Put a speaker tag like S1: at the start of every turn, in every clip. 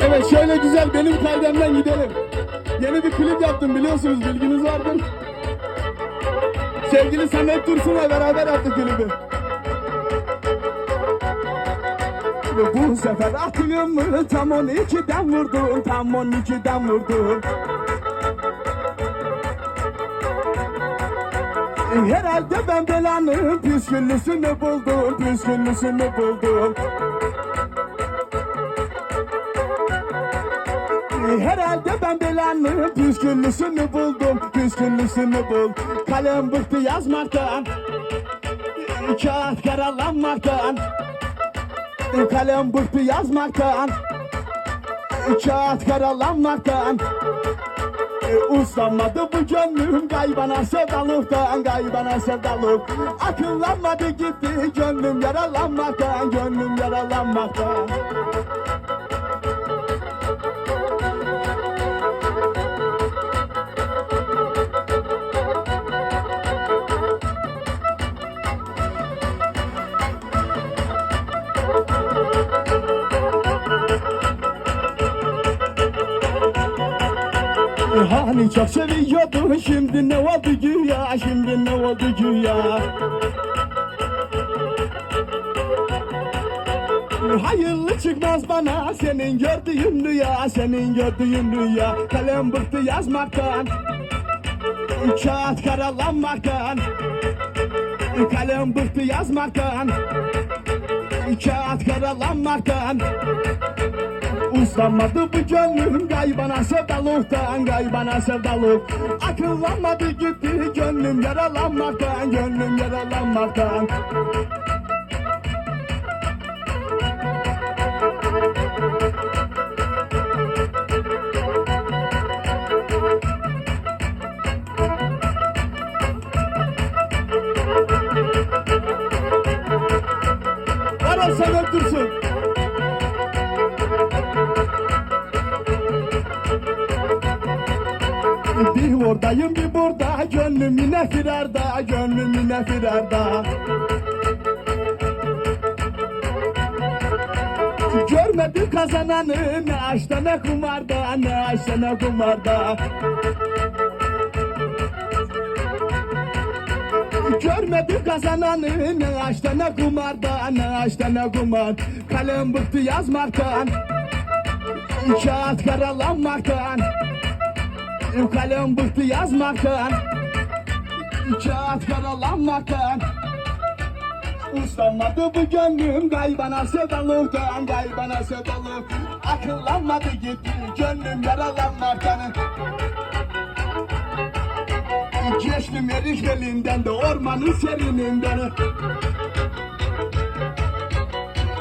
S1: Evet şöyle güzel benim kaydemden gidelim. Yeni bir klip yaptım biliyorsunuz bilginiz vardır. Sevgili Samet Dursun'la beraber yaptık klibi. Bu sefer aklımı tam 12'den vurdum, tam 12'den vurdum. Herhalde ben belanın püsküllüsünü buldum, püsküllüsünü buldum. Herhalde ben belanın püsküllüsünü buldum, püsküllüsünü bul. Kalem bıktı yazmaktan, kağıt karalanmaktan. Kalem bıktı yazmaktan, kağıt karalanmaktan. Uslanmadı bu gönlüm gaybana sevdalıktan gaybana sevdalık. Akıllanmadı gitti gönlüm yaralanmaktan gönlüm yaralanmaktan Hani çok seviyordun şimdi ne oldu güya? Şimdi ne oldu güya? Hayırlı çıkmaz bana senin gördüğün rüya senin gördüğün rüya. Kalem bıktı yazmaktan Kağıt karalanmaktan. Kalem bıktı yazmaktan Kağıt karalanmaktan Uslanmadı bu gönlüm gaybana sevdalıktan gaybana sevdalık. Akıllanmadı gitti gönlüm yaralanmaktan gönlüm yaralanmaktan Ara Bir oradayım bir burada Gönlüm yine firarda Gönlüm yine firarda. Görmedim kazananı Ne aşkta ne kumarda Ne aşkta ne kumarda. Görmedim kazananı Ne aşkta ne kumarda Ne aşkta ne kumar. Kalem bıktı yazmaktan Kağıt karalanmaktan Kalem bıktı yazmaktan. Kağıt karalanmaktan Uslanmadı bu gönlüm Gaybana sevdalıktan. Gaybana sevdalık Akıllanmadı gitti Gönlüm yaralanmaktan. Geçtim erik elinden de Ormanın serininden.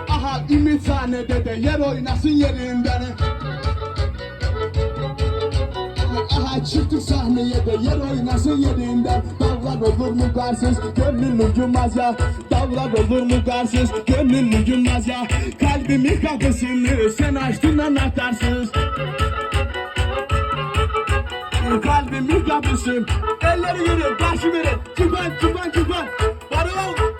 S1: Aha ümithanede de Yer oynasın yerinden Aha çıktık sahneye de yer oynasın yerinden Dağlar olur mu garsız? Gönlüm uyumaz ya. Dağlar olur mu garsız? Gönlüm uyumaz ya. Kalbimin kapısını sen açtın anahtarsız Kalbimin kapısın Elleri yürü başı verin Çıkan çıkan çıkan Varın